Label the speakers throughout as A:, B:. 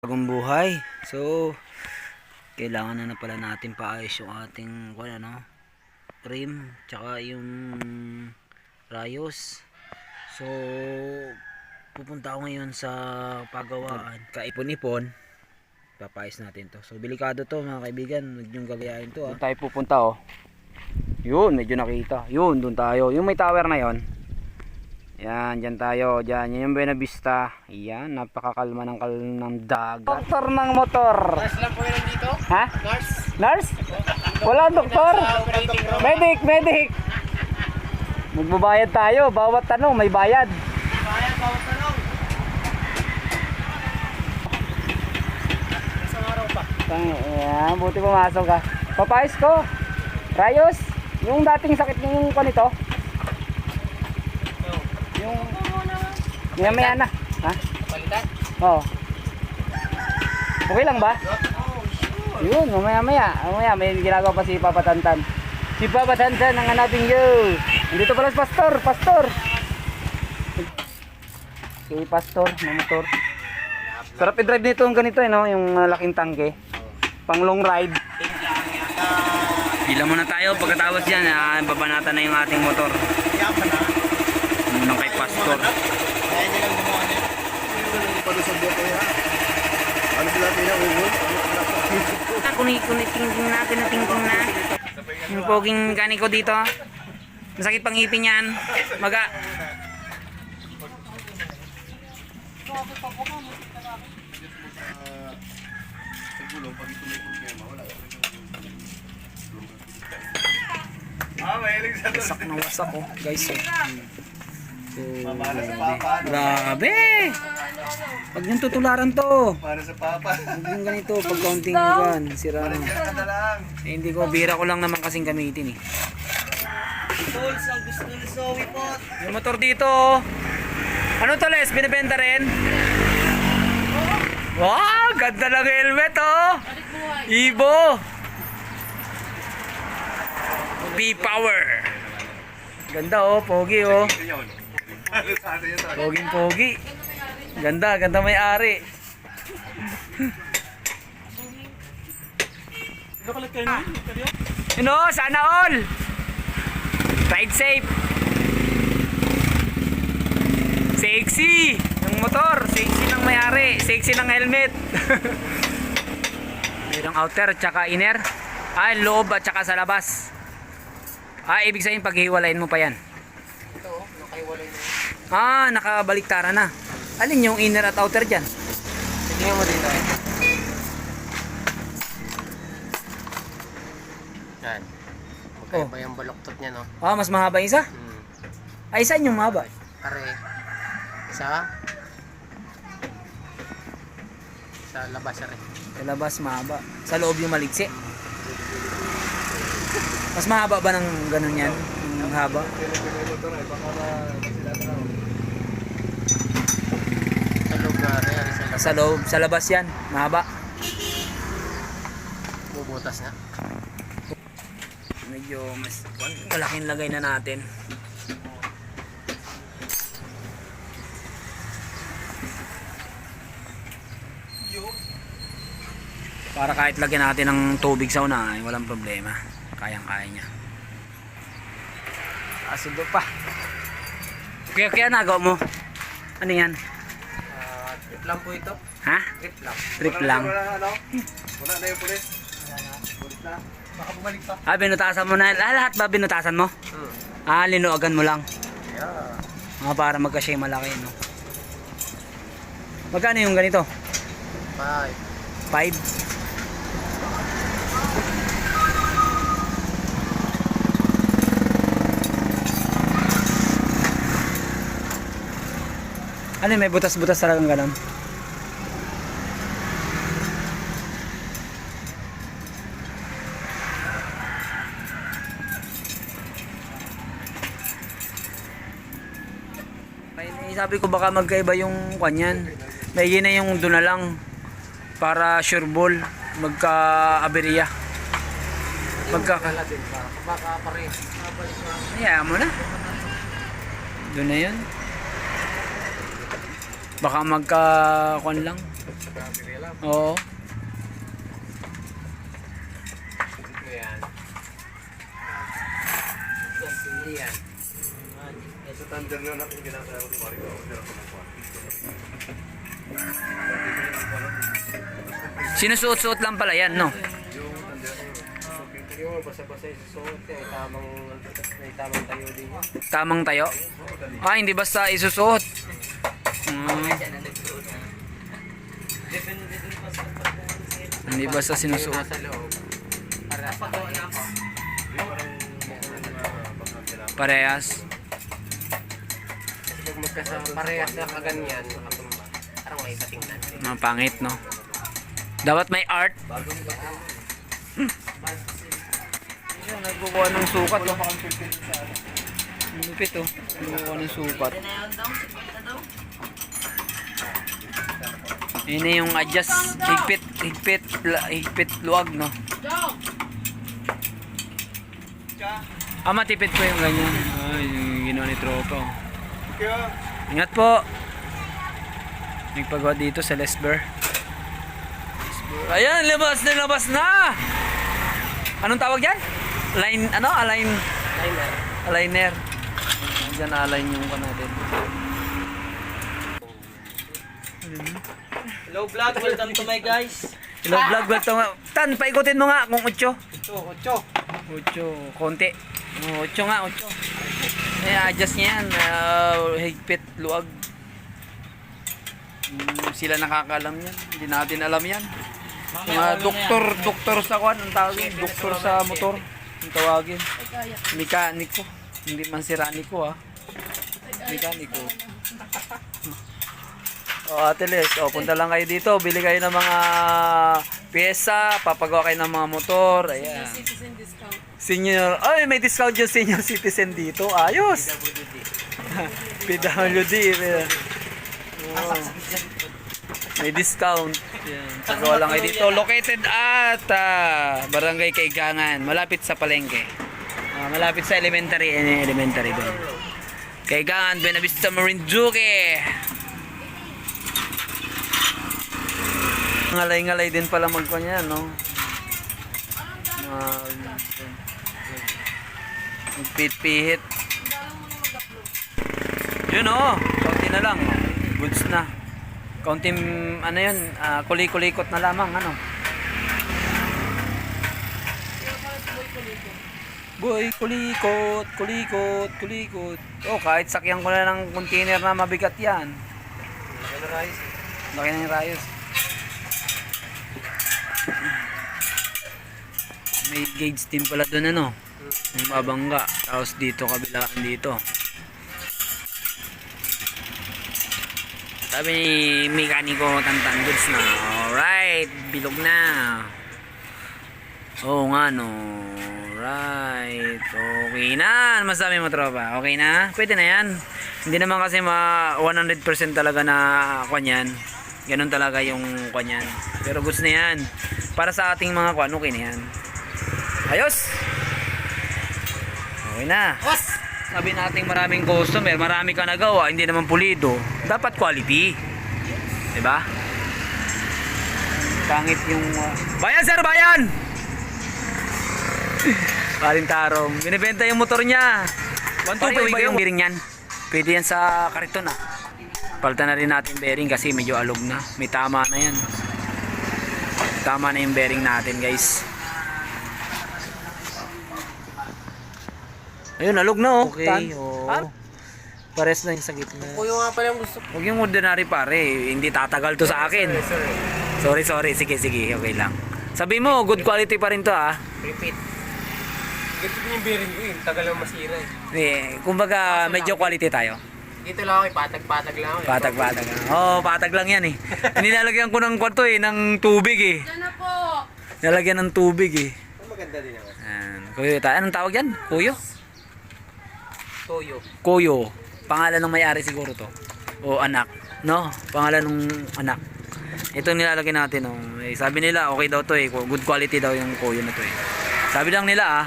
A: bagong buhay. So, kailangan na na pala natin paayos yung ating kung ano, rim, tsaka yung rayos. So, pupunta ako ngayon sa pagawaan. Kaipon-ipon. Papayos natin to. So, delikado to mga kaibigan. Huwag niyong gagayahin to ah. Doon tayo pupunta oh. Yun, medyo nakita. Yun, doon tayo. Yung may tower na yon. Yan, dyan tayo. Dyan, yan yung Buena Vista. Yan, napakakalma ng kal ng dagat. Doktor ng motor.
B: Nurse lang po yun dito.
A: Ha?
B: Nurse.
A: Nurse? Wala doktor. Medic, medic. Magbabayad tayo. Bawat tanong, may bayad.
B: Bayan, bawat tanong. Isang araw pa.
A: Yan, buti pumasok ka. Papayos ko. Rayos. Yung dating sakit ng kanito. Yung... Maya maya na. Ha?
B: Palitan.
A: Oo. Okay lang ba? Yun, mamaya maya. Mamaya may ginagawa pa si Papa Tantan. Si Papa Tantan ang hanapin yo. Dito pala si Pastor, Pastor. Si Pastor, na motor. Sarap i-drive nito yung ganito, eh, no? yung malaking tangke. Pang long ride. Pila muna tayo, pagkatapos yan, ah, babanatan na yung ating motor. Kay Pastor.
B: Kaya niya lang gumawa niya.
C: Palo sa bote ha. Ano sila pinakubol?
A: Kuni kuni tingting na, tinatingting na. Yung poging kaniko dito. Masakit pang ipin yan. Maga.
C: Ah, mahilig sa to.
A: Wasak na wasak oh, guys. Oh.
C: Para sa papa.
A: grabe. Pag yung tutularan to.
C: Para sa papa.
A: Huwag yung ganito, pag kaunting kan, sira na.
C: Yan na lang.
A: Eh, hindi ko, bira ko lang naman kasing gamitin eh.
B: Tools ang gusto ni Zoe po.
A: Yung motor dito. oh. Ano to Les? Binibenta rin? Wow! Ganda ng helmet oh! Ibo! B-Power! Ganda oh, pogi oh.
C: Yun.
A: Poging pogi. Ganda, ganda may ari. You know, sana all! Ride safe! Sexy! Yung motor, sexy ng may-ari, sexy ng helmet. Mayroong outer at saka inner. Ah, loob at saka sa labas. Ah, ibig sabihin paghiwalayin mo pa yan.
B: Ito, oh, nakaiwalay na yun.
A: Ah, nakabaliktara na. Alin yung inner at outer dyan?
B: Tingnan mo dito eh. Yan. Magkaiba yung baluktot niya, no?
A: Ah, mas mahaba yung isa?
B: Hmm.
A: Ay, saan yung mahaba?
B: Pare. Sa? Sa labas, pare.
A: Sa labas, mahaba. Sa loob yung maliksi. Mas mahaba ba ng ganun yan? Yung haba?
C: Motor ay baka na sila na.
B: Sa
A: loob, sa labas yan. Mahaba.
B: Bubutas na.
A: Medyo mas malaking lagay na natin. Para kahit lagyan natin ng tubig sa unahan, walang problema. Kayang-kaya niya. Asundo pa. Kaya kaya nagawa mo. Ano yan?
B: Lang po ito.
A: Ha?
B: Trip lang.
A: Trip lang.
C: Wala na ano? Wala na yung pulis. Pulis na.
B: Baka bumalik pa.
A: Ah, binutasan mo na. Ah, lahat ba binutasan mo?
B: Hmm.
A: Ah, linuagan mo lang.
B: Yeah.
A: Ah, para magkasya malaki, no? Magkano yung ganito?
B: Bye.
A: 5? Ano may butas-butas talagang ganun? Ay, sabi ko baka magkaiba yung kanyan. May na yung doon na lang para sure ball magka-aberya. Magka
B: baka pare.
A: Hayaan mo na. Doon na yun. Baka magka kuan lang. Oo.
B: Ayan. Hindi yan.
C: Sa thunder lang yung ginagawa ko ni Mario. Pero ako nagkuhan.
A: Sinusuot-suot lang pala yan, no?
C: Yung thunder ko.
B: Mo basta-basta isusuot eh. Tamang, may tamang tayo din.
A: Tamang tayo. Ah, hindi basta isusuot.
B: Sa
A: hindi basta sinusuot. Parehas.
B: Pag magkasama parehas na kaganyan, nakatumba. Parang may patingnan.
A: Mga pangit, no? Dapat may art. Ayun, nagkukuha ng sukat, oh. Ang Lupit, oh. Nagkukuha ng sukat. Yun na yung adjust. Higpit, higpit, higpit luwag, no? Ah, matipid ko yung ganyan. Ay, yung ginawa ni Tropa, oh. Ingat po. Nagpagawa dito sa Lesber. Ayan, labas na labas na! Anong tawag yan? Line, ano? Align,
B: Liner.
A: aligner. Diyan align yung pa natin.
B: Hello vlog, welcome to my guys.
A: Hello vlog, welcome. Tan, paikutin mo nga kung 8.
B: Ocho, ocho.
A: 8, konti. 8 nga, 8. Eh, adjust niya yan. Uh, higpit, luwag. Hmm, sila nakakalam yan. Hindi natin alam yan. Mga doktor, doktor sa kwan, ang tawagin, doktor sa motor. Ang tawagin. Mekaniko. Hindi man si Raniko ha. Mekaniko. O Ate Les, o, punta lang kayo dito. Bili kayo ng mga pyesa, papagawa kayo ng mga motor. Ayan.
D: Citizen discount.
A: Senior, ay may discount yung senior citizen dito. Ayos. PWD. Oo. May discount. Yan. Pagawa lang kayo dito. Located at ah, Barangay Kaigangan. Malapit sa Palengke. Ah, malapit sa elementary. eh, elementary doon. Kaigangan, Benavista Marinduque. Ngalay-ngalay din pala magkanya, no? Mag... Magpihit-pihit. Yun oh, kaunti na lang. Goods na. Kaunting, ano yun, ah, kuli-kulikot na lamang, ano. Boy, kulikot, kulikot, kulikot. Oh, kahit sakyan ko na ng container na mabigat yan. Laki na yung rayos. May gauge din pala doon ano. Yung mabangga. Tapos dito kabilaan dito. Sabi ni mekaniko tantan goods na. Alright, bilog na. Oo nga no. Right. Okay na. Ano masabi mo tropa? Okay na? Pwede na yan. Hindi naman kasi ma 100% talaga na kwan yan. Ganun talaga yung kwan yan. Pero goods na yan. Para sa ating mga kwan, okay na yan. Ayos! Okay na. Sabi nating maraming customer, marami ka nagawa, hindi naman pulido. Dapat quality. 'Di ba? Pangit yung uh, Bayan sir, bayan! Parin tarong. Binibenta yung motor niya. 125 ba yung bearing yan? Pwede yan sa kariton ah. Palitan na rin natin bearing kasi medyo alog na. May tama na yan. Tama na yung bearing natin guys. Ayun, alog na oh.
B: Okay, oo.
A: Ah, Pares na yung sa gitna.
B: Kuya nga pala yung gusto ko.
A: Huwag yung ordinary pare, hindi tatagal to sa akin. Sorry, sorry. Sige, sige. Okay lang. Sabi mo, good quality pa rin to ah.
B: Repeat. Ganito din yung bearing ko eh. Tagal lang masira eh.
A: Eh, kumbaga, medyo quality tayo.
B: Dito lang ako eh. Patag-patag lang ako eh.
A: Patag-patag. Oo, oh, patag lang yan eh. Nilalagyan ko ng kwarto eh, ng tubig eh.
D: Diyan na po.
A: Nilalagyan ng tubig eh.
B: Maganda din.
A: Ayan. Kuyo tayo. Anong tawag yan? Kuyo?
B: Toyo.
A: Kuyo. Pangalan ng may-ari siguro to. O anak. No? Pangalan ng anak. Ito nilalagay natin. Oh. Eh, sabi nila, okay daw to eh. Good quality daw yung kuyo na to eh. Sabi lang nila ah.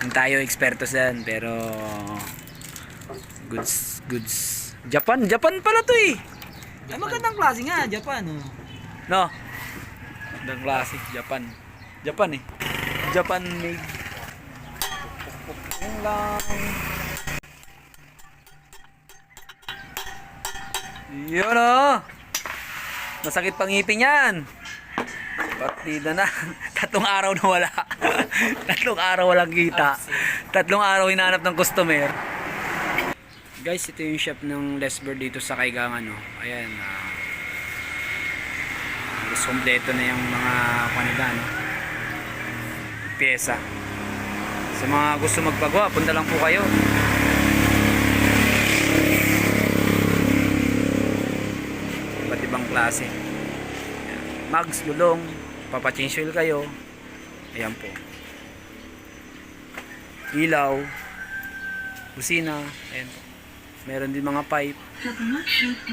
A: Hindi tayo eksperto yan. Pero... Goods. Goods. Japan. Japan pala to eh. Ay, magandang klase nga. Japan oh. No? Gandang klase. Japan. Japan eh. Japan made. Yun lang. Yun o. Masakit pang ngipin yan. Partida na. Tatlong araw na wala. Tatlong araw walang kita. Tatlong araw hinanap ng customer. Guys, ito yung shop ng Lesber dito sa Kaigangan. No? Ayan. ah halos kompleto na yung mga kanila. No? Pyesa. Sa mga gusto magpagawa, punta lang po kayo. Iba't ibang klase. Mags, gulong, papachange oil kayo. Ayan po. Ilaw, busina, ayan po. Meron din mga pipe,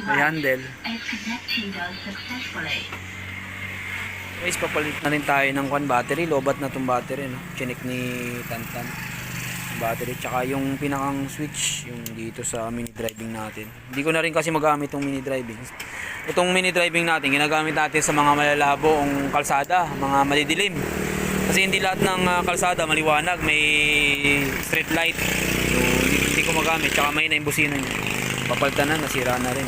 A: may handle. Guys, papalit na rin tayo ng kwan battery. Lobat na tong battery, no? Chinik ni Tantan. Battery. Tsaka yung pinakang switch, yung dito sa mini driving natin. Hindi ko na rin kasi magamit yung mini driving. Itong mini driving natin, ginagamit natin sa mga malalabo ang kalsada, mga madidilim. Kasi hindi lahat ng ah, kalsada maliwanag, may street light. So, hindi, ko magamit. Tsaka may na yung busina niya. Papalitan na, nasira na rin.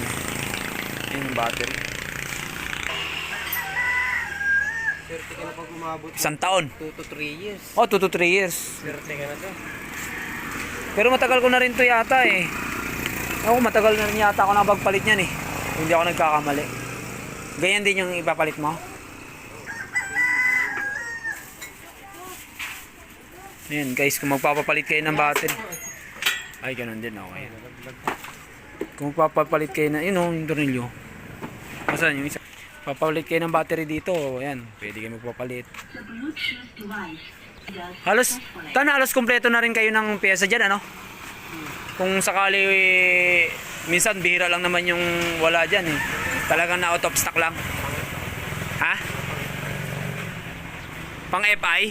A: Ayun yung battery.
B: Swerte ka na pag umabot
A: Isang taon.
B: 2 to 3 years.
A: Oh, 2 to 3 years.
B: Swerte ka na to.
A: Pero matagal ko na rin to yata eh. Ako matagal na rin yata ako nakapagpalit niyan eh. Hindi ako nagkakamali. Ganyan din yung ipapalit mo? Ayan guys, kung magpapapalit kayo ng battery. Ay, ganun din okay. Kung magpapapalit kayo ng, yun o, yung tornilyo. Masan yung isa? Papapalit kayo ng battery dito, ayan, pwede kayo magpapalit. Halos,
D: successfully.
A: tan halos kompleto na rin kayo ng pyesa dyan, ano? Kung sakali, minsan bihira lang naman yung wala dyan eh. Talagang na out of stock lang. Ha? Pang FI?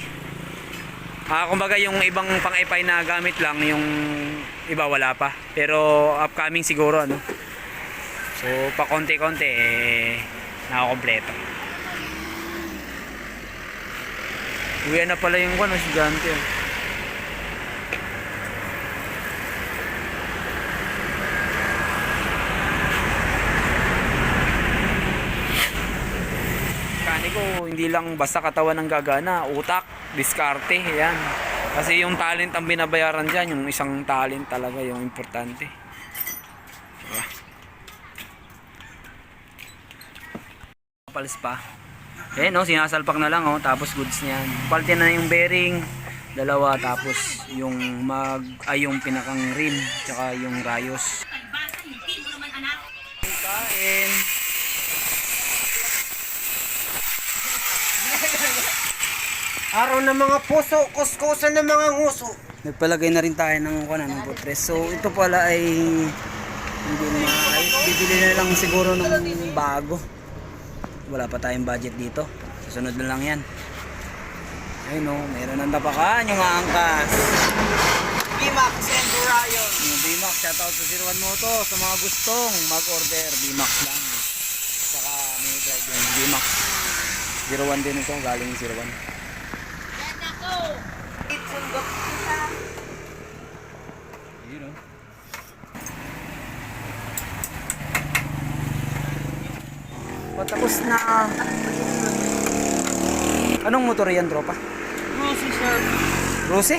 A: Ah, kumbaga yung ibang pang FI na gamit lang, yung iba wala pa. Pero upcoming siguro, ano? So, pa konti-konti, eh, nakakompleto. Uwi na pala yung ano, gigante. oh. Kaniko, hindi lang basta katawan ng gagana, utak, diskarte, yan. Kasi yung talent ang binabayaran dyan, yung isang talent talaga yung importante. Diba? Palis pa. Eh no, sinasalpak na lang oh, tapos goods niyan. Paltin na yung bearing, dalawa tapos yung mag ay yung pinakang rim tsaka yung rayos. Kain.
B: Araw ng mga puso, kuskusan ng mga nguso.
A: Nagpalagay na rin tayo ng kuan ng buttress. So ito pala ay hindi maayos. Bibili na lang siguro ng bago. Wala pa tayong budget dito. Susunod na lang yan. Ayun o, meron ng tapakan yung angkas.
B: Bimax and Durayon.
A: Yung BMAX, shoutout sa 01 Moto sa mga gustong mag-order. BMAX lang. Saka mini drive yung BMAX. 01 din ito, galing 01. Yun o. Patapos na. Anong motor yan, tropa?
B: Lucy, sir.
A: Rose?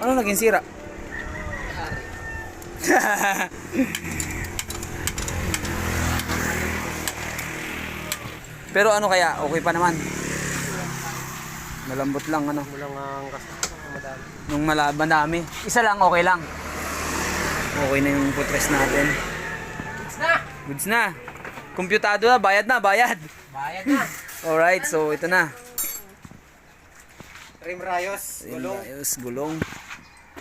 A: Ano naging sira? Pero ano kaya? Okay pa naman. Malambot lang ano.
B: Walang ang kasama. Madami.
A: Nung malaban dami. Isa lang okay lang. Okay na yung putres natin.
B: Goods na!
A: Goods na. Kompyutado na. Bayad na. Bayad.
B: Bayad na.
A: Alright. So ito na.
B: Rim Rayos, gulong,
A: Ayos. Gulong.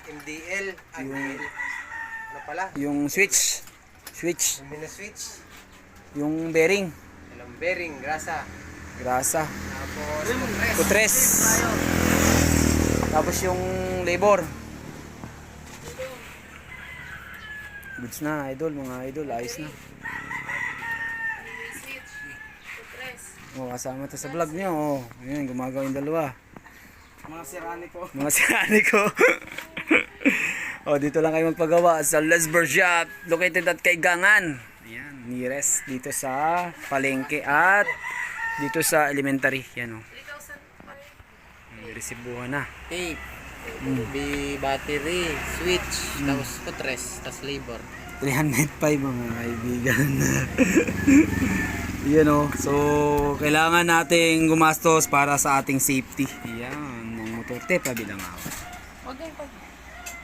B: MDL, ay, MDL. Ano pala?
A: Yung switch. Switch.
B: Yung switch,
A: Yung bearing.
B: ilang bearing, grasa.
A: Grasa.
B: Tapos.
A: Putres. Tapos yung labor. Goods na, idol. Mga idol, ayos na. Oh, kasama to sa vlog niyo. Oh, ayun, gumagawa yung dalawa.
C: Mga sirani ko.
A: Mga sirani ko. oh, dito lang kayo magpagawa sa Lesber Shop, located at kay Gangan. Ayan, nearest dito sa Palengke at dito sa elementary. Yan oh. May resibuhan na.
B: Tape. Bi battery, switch, tapos putres, tapos labor.
A: 305 mga kaibigan. Yan o. So, kailangan nating gumastos para sa ating safety. Yan. Ang motor tape, pabilang ako.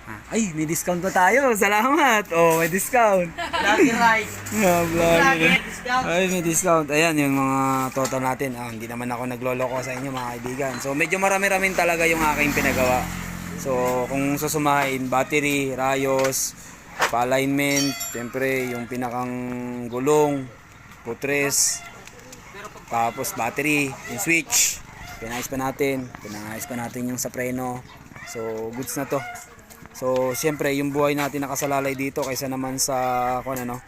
A: Ay, may discount pa tayo. Salamat. Oh, may discount.
B: Lucky ride.
A: Ah, vlog.
B: discount.
A: Ay, may discount. Ayan, yung mga total natin. Ah, hindi naman ako nagloloko sa inyo mga kaibigan. So, medyo marami-ramin talaga yung aking pinagawa. So, kung susumahin, battery, rayos, pa-alignment, siyempre, yung pinakang gulong, putres, tapos battery, yung switch, pinayos pa natin, pinayos pa natin yung sa preno. So, goods na to. So, siyempre, yung buhay natin nakasalalay dito kaysa naman sa, kung ano,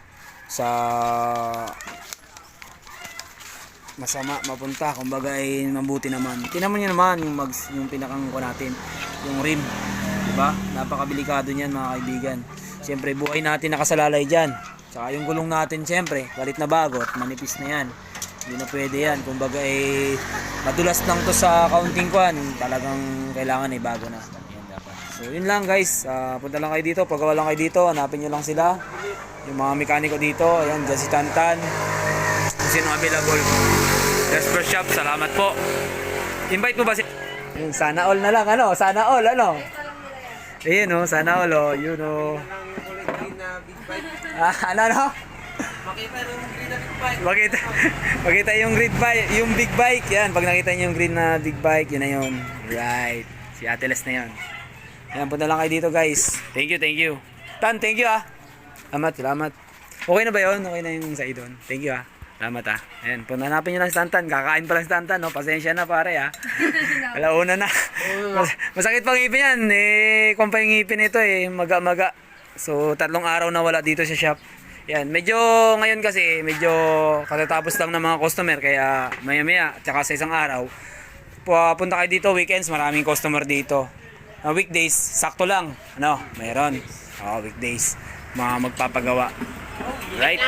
A: sa masama mapunta. Kumbaga ay mabuti naman. Tinaman niyo naman yung mags yung pinakang ko natin yung rim. Di ba napakabilikado niyan mga kaibigan. Siyempre buhay natin nakasalalay diyan saka yung gulong natin siyempre galit na bago at manipis na yan. Hindi na pwede yan. Kumbaga ay madulas lang to sa counting kwan talagang kailangan ay bago na so yun lang guys. Ah, punta lang kayo dito paggawa lang kayo dito hanapin nyo lang sila. Yung mga mekaniko dito ayan dyan si Tantan. Kung sino available. Jasper Shop salamat po. Invite mo ba si Yun, sana all na lang ano? Sana all ano? Ayun oh sana all oh yun oh.
B: Green na big bike.
A: ah, ano ano?
B: Makita yung green na big bike.
A: makita makita yung grid bike yung big bike. Yan pag nakita niyo yung green na big bike yun na yun. Right. Si Ateles na yun yan punta lang kayo dito guys. Thank you thank you. Tan thank you ah. Salamat salamat. Okay na ba yun? Okay na yung sa idon thank you ah. Salamat ah. Ayan punta hanapin nyo lang si Tantan kakain pa lang si Tantan no? Pasensya na pare ah. Alauna na. Mas, masakit pang ngipin yan. Eh kung pa yung ngipin ito eh maga maga so tatlong araw na wala dito sa shop. Yan, medyo ngayon kasi medyo katatapos lang ng mga customer. Kaya maya maya tsaka sa isang araw pupunta kayo dito weekends maraming customer dito. Uh, weekdays sakto lang. Ano, mayroon. Oh, weekdays mga magpapagawa. Right?